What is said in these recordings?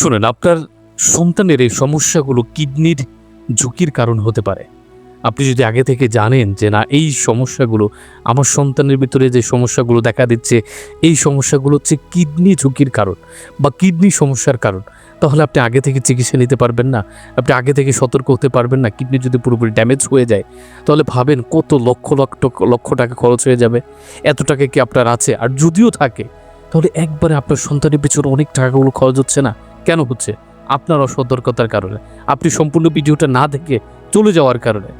শুনেন, আপনার সন্তানের এই সমস্যাগুলো কিডনির ঝুঁকির কারণ হতে পারে। আপনি যদি আগে থেকে জানেন যে, না, এই সমস্যাগুলো, আমার সন্তানের ভিতরে যে সমস্যাগুলো দেখা দিচ্ছে, এই সমস্যাগুলো হচ্ছে কিডনি ঝুঁকির কারণ বা কিডনি সমস্যার কারণ, তাহলে আপনি আগে থেকে চিকিৎসা নিতে পারবেন না। আপনি আগে থেকে সতর্ক হতে পারবেন না, কিডনি যদি পুরোপুরি ড্যামেজ হয়ে যায়। তাহলে ভাবেন কত লক্ষ লক্ষ লক্ষ টাকা খরচ হয়ে যাবে, এত টাকা কি আপনার আছে? আর যদিও থাকে, তাহলে একবারে আপনার সন্তানের পিছনে অনেক টাকাগুলো খরচ হচ্ছে না। কেন হচ্ছে? আপনার অসতর্কতার কারণে। আপনি সম্পূর্ণ ভিডিওটা না দেখে চলে যাওয়ার কারণে।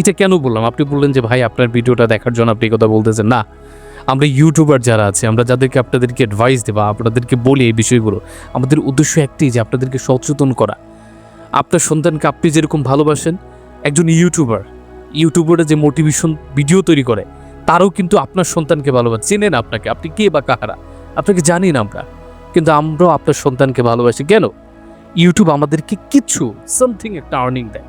এটা কেন বললাম? আপনি বললেন যে, ভাই, আপনার ভিডিওটা দেখার জন্য আপনি কথা বলতেছেন। না, আমরা ইউটিউবার যারা আছে, আমরা যাদেরকে আপনাদেরকে অ্যাডভাইস দেবা, আপনাদেরকে বলি এই বিষয়গুলো, আমাদের উদ্দেশ্য একটি যে, আপনাদেরকে সচেতন করা। আপনার সন্তানকে আপনি যেরকম ভালোবাসেন, একজন ইউটিউবার ইউটিউবারে যে মোটিভেশন ভিডিও তৈরি করে, তারও কিন্তু আপনার সন্তানকে ভালোবাসে। চেনেন আপনাকে, আপনি কে বা কাহারা? আপনাকে জানি না আমরা। কিন্তু আমরাও আপনার সন্তানকে ভালোবাসি। কেন? ইউটিউব আমাদেরকে কিছু সামথিং একটা আর্নিং দেয়।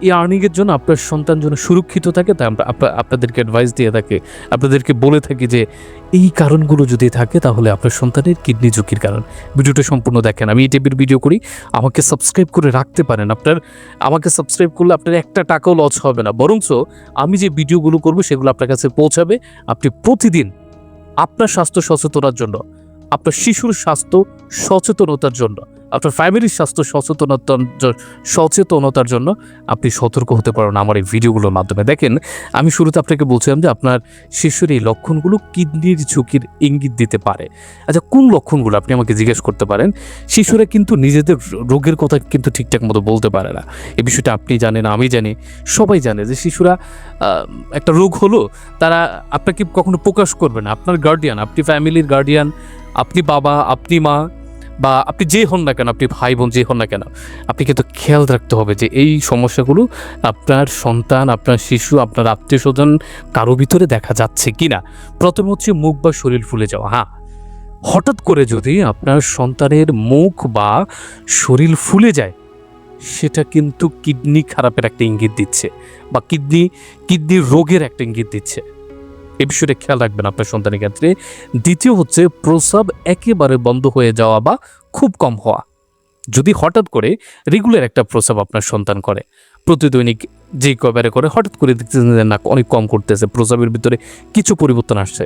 এই আর্নিংয়ের জন্য আপনার সন্তান যেন সুরক্ষিত থাকে, তাই আমরা আপনা- আপনাদেরকে অ্যাডভাইস দিয়ে থাকি। আপনাদেরকে বলে থাকি যে, এই কারণগুলো যদি থাকে, তাহলে আপনার সন্তানের কিডনি ঝুঁকির কারণ। ভিডিওটা সম্পূর্ণ দেখেন। আমি এই টাইপের ভিডিও করি। আমাকে সাবস্ক্রাইব করে রাখতে পারেন আপনার। আমাকে সাবস্ক্রাইব করলে আপনার একটা টাকাও লস হবে না। বরঞ্চ আমি যে ভিডিওগুলো করব, সেগুলো আপনার কাছে পৌঁছাবে। আপনি প্রতিদিন আপনার স্বাস্থ্য সচেতনার জন্য। আপনার শিশুর স্বাস্থ্য সচেতনতার জন্য। আপনার ফ্যামিলির স্বাস্থ্য সচেতনতার সচেতনতার জন্য আপনি সতর্ক হতে পারেন আমার এই ভিডিওগুলোর মাধ্যমে। দেখেন, আমি শুরুতে আপনাকে বলছিলাম যে আপনার শিশুর এই লক্ষণগুলো কিডনির ঝুঁকির ইঙ্গিত দিতে পারে। আচ্ছা কোন লক্ষণগুলো আপনি আমাকে জিজ্ঞেস করতে পারেন? শিশুরা কিন্তু নিজেদের রোগের কথা কিন্তু ঠিকঠাক মতো বলতে পারে না। এই বিষয়টা আপনি জানেন, আমি জানি, সবাই জানে যে শিশুরা একটা রোগ হলো, তারা আপনাকে কখনো প্রকাশ করবে না। আপনার গার্ডিয়ান আপনি ফ্যামিলির গার্ডিয়ান আপনি বাবা, আপনি মা বা আপনি যে হন না কেন, আপনি ভাই বোন যে হন না কেন, আপনি কিন্তু খেয়াল রাখতে হবে যে এই সমস্যাগুলো আপনার সন্তান, আপনার শিশু, আপনার আত্মীয় স্বজন কারও ভিতরে দেখা যাচ্ছে কি না? প্রথম হচ্ছে মুখ বা শরীর ফুলে যাওয়া হ্যাঁ। হঠাৎ করে যদি আপনার সন্তানের মুখ বা শরীর ফুলে যায়, সেটা কিন্তু কিডনি খারাপের একটা ইঙ্গিত দিচ্ছে বা কিডনি কিডনি রোগের একটা ইঙ্গিত দিচ্ছে। এই বিষয়টা খেয়াল রাখবেন আপনার সন্তানের ক্ষেত্রে। দ্বিতীয় হচ্ছে, প্রস্রাব একেবারে বন্ধ হয়ে যাওয়া বা খুব কম হওয়া। যদি হঠাৎ করে রেগুলার একটা প্রস্রাব আপনার সন্তান করে, প্রতিদৈনিক যে কবারে করে হঠাৎ করে দেখতেছেন যে না অনেক কম করতেছে, প্রস্রাবের ভিতরে কিছু পরিবর্তন আসছে,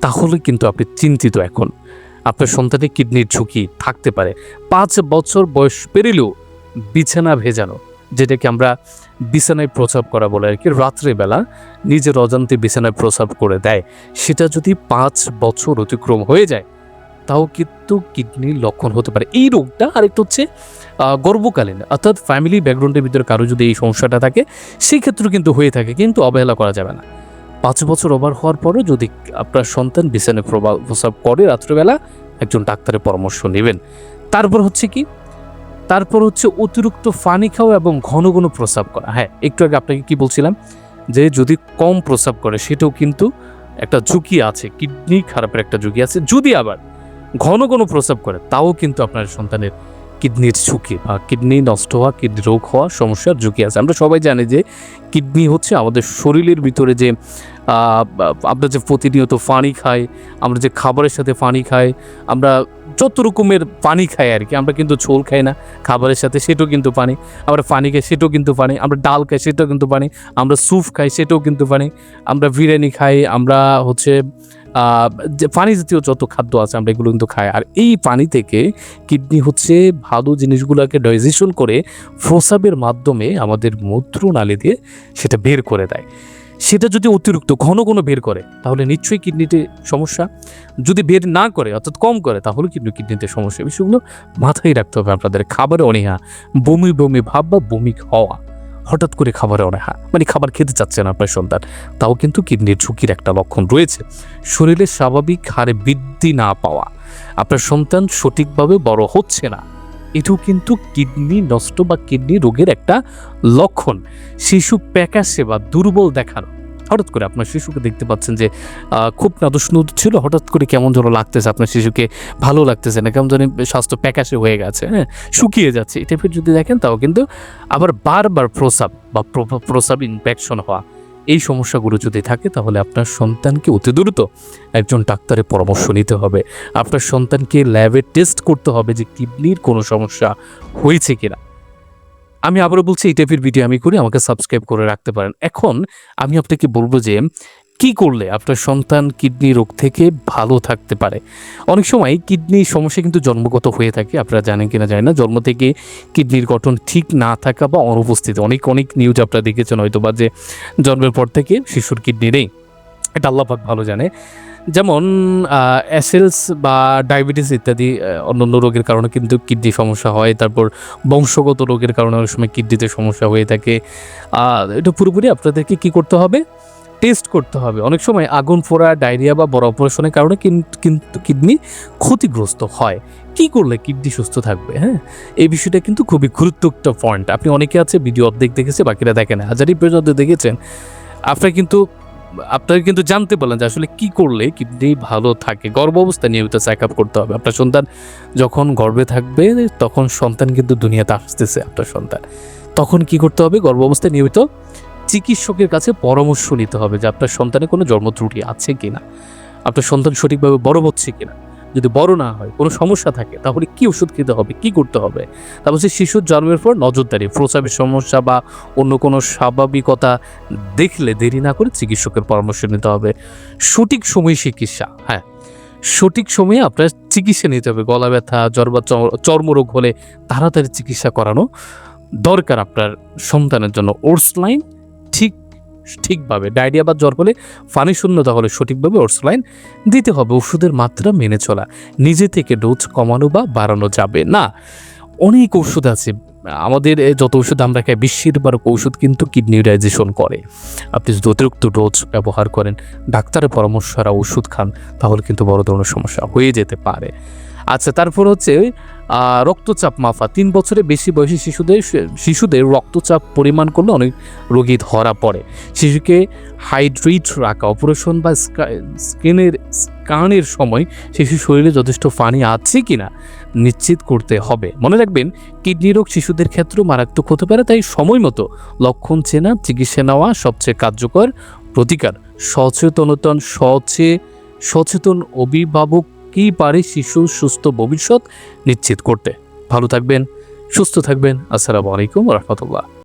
তাহলে কিন্তু আপনি চিন্তিত এখন। আপনার সন্তানের কিডনির ঝুঁকি থাকতে পারে। পাঁচ বছর বয়স পেরিলেও বিছানা ভেজানো যেটাকে আমরা বিছানায় প্রসাব করা বলে আর কি। রাত্রেবেলা নিজের অজান্তে বিছানায় প্রসাব করে দেয়। সেটা যদি পাঁচ বছর অতিক্রম হয়ে যায়, তাও কিন্তু কিডনির লক্ষণ হতে পারে। এই রোগটা আরেকটা হচ্ছে গর্ভকালীন। অর্থাৎ ফ্যামিলি ব্যাকগ্রাউন্ডের ভিতরে কারও যদি এই সমস্যাটা থাকে, সেই ক্ষেত্রে কিন্তু হয়ে থাকে, কিন্তু অবহেলা করা যাবে না। পাঁচ বছর ওভার হওয়ার পরও যদি আপনার সন্তান বিছানায় প্রস্রাব করে রাত্রেবেলা, একজন ডাক্তারের পরামর্শ নেবেন। তারপর হচ্ছে কি তারপর হচ্ছে অতিরিক্ত ফানি খাওয়া এবং ঘন ঘন প্রস্রাব করা। হ্যাঁ একটু আগে আপনাকে কি বলছিলাম? যে যদি কম প্রস্রাব করে, সেটাও কিন্তু একটা ঝুঁকি আছে, কিডনি খারাপের একটা ঝুঁকি আছে। যদি আবার ঘন ঘন প্রস্রাব করে, তাও কিন্তু আপনার সন্তানের কিডনির ঝুঁকি বা কিডনি নষ্ট হওয়া, কিডনি রোগ হওয়া সমস্যার ঝুঁকি আছে। আমরা সবাই জানি যে কিডনি হচ্ছে আমাদের শরীরের ভিতরে যে আমরা যে প্রতিনিয়ত ফানি খাই, আমরা যে খাবারের সাথে ফানি খাই, আমরা যত রকমের পানি খাই আর কি, আমরা কিন্তু ঝোল খাই না, খাবারের সাথে সেটাও কিন্তু পানি, আমরা পানি খাই সেটাও কিন্তু পানি, আমরা ডাল খাই সেটাও কিন্তু পানি, আমরা স্যুপ খাই সেটাও কিন্তু পানি, আমরা বিরিয়ানি খাই, আমরা হচ্ছে যে পানি জাতীয় যত খাদ্য আছে আমরা এগুলো কিন্তু খাই। আর এই পানি থেকে কিডনি হচ্ছে ভালো জিনিসগুলোকে ডাইজেশন করে প্রসাবের মাধ্যমে আমাদের মূত্রনালী দিয়ে সেটা বের করে দেয়। সেটা যদি অতিরিক্ত ঘন ঘন বের করে, তাহলে নিশ্চয়ই কিডনিতে সমস্যা। যদি বের না করে, অর্থাৎ কম করে, তাহলে কিন্তু কিডনিতে সমস্যা। বিষয়গুলো মাথায় রাখতে হবে আপনাদের। খাবারে অনীহা, বমি বমি ভাব বা বমি হওয়া, হঠাৎ করে খাবারে অনীহা। মানে খাবার খেতে চাচ্ছে না আপনার সন্তান, তাও কিন্তু কিডনির ঝুঁকির একটা লক্ষণ রয়েছে। শরীরে স্বাভাবিক হারে বৃদ্ধি না পাওয়া, আপনার সন্তান সঠিকভাবে বড় হচ্ছে না। এটাও কিন্তু কিডনি নষ্ট বা কিডনি রোগের একটা লক্ষণ। শিশু প্যাকাশে বা দুর্বল দেখানো। হঠাৎ করে আপনার শিশুকে দেখতে পাচ্ছেন যে খুব নাদুসনুদ ছিল, হঠাৎ করে কেমন যেন লাগতেছে, আপনার শিশুকে ভালো লাগতেছে না, কেমন জানি স্বাস্থ্য প্যাকাশে হয়ে গেছে হ্যাঁ শুকিয়ে যাচ্ছে। এই টাইপের যদি দেখেন, তাও কিন্তু আবার বারবার প্রসাব বা প্র- প্রসাব ইনফেকশন হওয়া এই সমস্যাগুলো যদি থাকে, তাহলে আপনার সন্তানকে অতি দ্রুত একজন ডাক্তারের পরামর্শ নিতে হবে। আপনার সন্তানকে ল্যাবে টেস্ট করতে হবে যে কিডনির কোনো সমস্যা হয়েছে কিনা। আমি আবারও বলছি, এই টাইপের ভিডিও আমি করি, আমাকে সাবস্ক্রাইব করে রাখতে পারেন। এখন আমি আপনাকে বলব যে কি করলে আপনার সন্তান কিডনি রোগ থেকে ভালো থাকতে পারে? অনেক সময় কিডনি সমস্যা কিন্তু জন্মগত হয়ে থাকে, আপনারা জানেন কিনা জানেন না। জন্ম থেকে কিডনির গঠন ঠিক না থাকা বা অনুপস্থিত, অনেক অনেক নিউজ আপনারা দেখেছেন হয়তো বা যে জন্মের পর থেকে শিশুর কিডনি নেই। এটা আল্লাপাক ভালো জানে। যেমন অ্যাসেলস বা ডায়াবেটিস ইত্যাদি অন্যান্য রোগের কারণে কিন্তু কিডনি সমস্যা হয়। তারপর বংশগত রোগের কারণে অনেক সময় কিডনিতে সমস্যা হয়ে থাকে। এটা পুরোপুরি আপনাদেরকে কি করতে হবে? টেস্ট করতে হবে। অনেক সময় আগুন ফোড়া, ডায়রিয়া বা বড় অপারেশনের কারণে কিন- কিন্তু কিডনি ক্ষতিগ্রস্ত হয়। কি করলে কিডনি সুস্থ থাকবে হ্যাঁ? এই বিষয়টা কিন্তু খুবই গুরুত্বপূর্ণ পয়েন্ট আপনি অনেকে আছে ভিডিও অর্ধেক দেখেছে, বাকিরা দেখেন হাজারি পর্যন্ত দেখেছেন, আপনারা কিন্তু আপনারা কিন্তু জানতে পারলেন যে আসলে কি করলে কিডনি ভালো থাকে। গর্ভ অবস্থায় নিয়মিত চেক আপ করতে হবে। আপনার সন্তান যখন গর্ভে থাকবে, তখন সন্তান কিন্তু দুনিয়াতে আসতেছে, আপনার সন্তান। তখন কি করতে হবে? গর্ভ অবস্থায় নিয়মিত চিকিৎসকের কাছে পরামর্শ নিতে হবে যে আপনার সন্তানের কোনো জন্ম ত্রুটি আছে কি না আপনার সন্তান সঠিকভাবে বড় হচ্ছে কি না যদি বড় না হয়, কোনো সমস্যা থাকে, তাহলে কি ওষুধ খেতে হবে, কি করতে হবে? তারপর হচ্ছে শিশুর জন্মের পর নজরদারি প্রসাবের সমস্যা বা অন্য কোনো স্বাভাবিকতা দেখলে দেরি না করে চিকিৎসকের পরামর্শ নিতে হবে। সঠিক সময়ে চিকিৎসা হ্যাঁ। সঠিক সময়ে আপনার চিকিৎসা নিতে হবে। গলা ব্যথা, জ্বর বা চর্মরোগ হলে তাড়াতাড়ি চিকিৎসা করানো দরকার আপনার সন্তানের জন্য। ওর্স লাইন ঠিক, ঠিকভাবে ডায়রিয়া বা জ্বর হলে পানি শূন্যতা হলে সঠিকভাবে ওর্স লাইন দিতে হবে। ওষুধের মাত্রা মেনে চলা, নিজে থেকে ডোজ কমানো বা বাড়ানো যাবে না। অনেক ওষুধ আছে, আমাদের যত ওষুধ আমরা খাই, বেশিরভাগ ওষুধ কিন্তু কিডনি ডাইজেশন করে। আপনি যদি অতিরিক্ত ডোজ ব্যবহার করেন, ডাক্তারের পরামর্শ ওষুধ খান, তাহলে কিন্তু বড় ধরনের সমস্যা হয়ে যেতে পারে। আচ্ছা তারপর হচ্ছে রক্তচাপ মাফা। তিন বছরের বেশি বয়সী শিশুদের শিশুদের রক্তচাপ পরিমাণ করলে অনেক রোগী ধরা পড়ে। শিশুকে হাইড্রেট রাখা, অপারেশন বা স্কিনের, স্কানের সময় শিশুর শরীরে যথেষ্ট পানি আছে কি না নিশ্চিত করতে হবে। মনে রাখবেন, কিডনি রোগ শিশুদের ক্ষেত্রেও মারাত্মক হতে পারে, তাই সময় মতো লক্ষণ চেনা, চিকিৎসা নেওয়া সবচেয়ে কার্যকর প্রতিকার। সচেতনতা, সচে সচেতন অভিভাবক কি পারে শিশুর সুস্থ ভবিষ্যৎ নিশ্চিত করতে। ভালো থাকবেন সুস্থ থাকবেন। আসসালামু আলাইকুম রহমতুল্লাহ।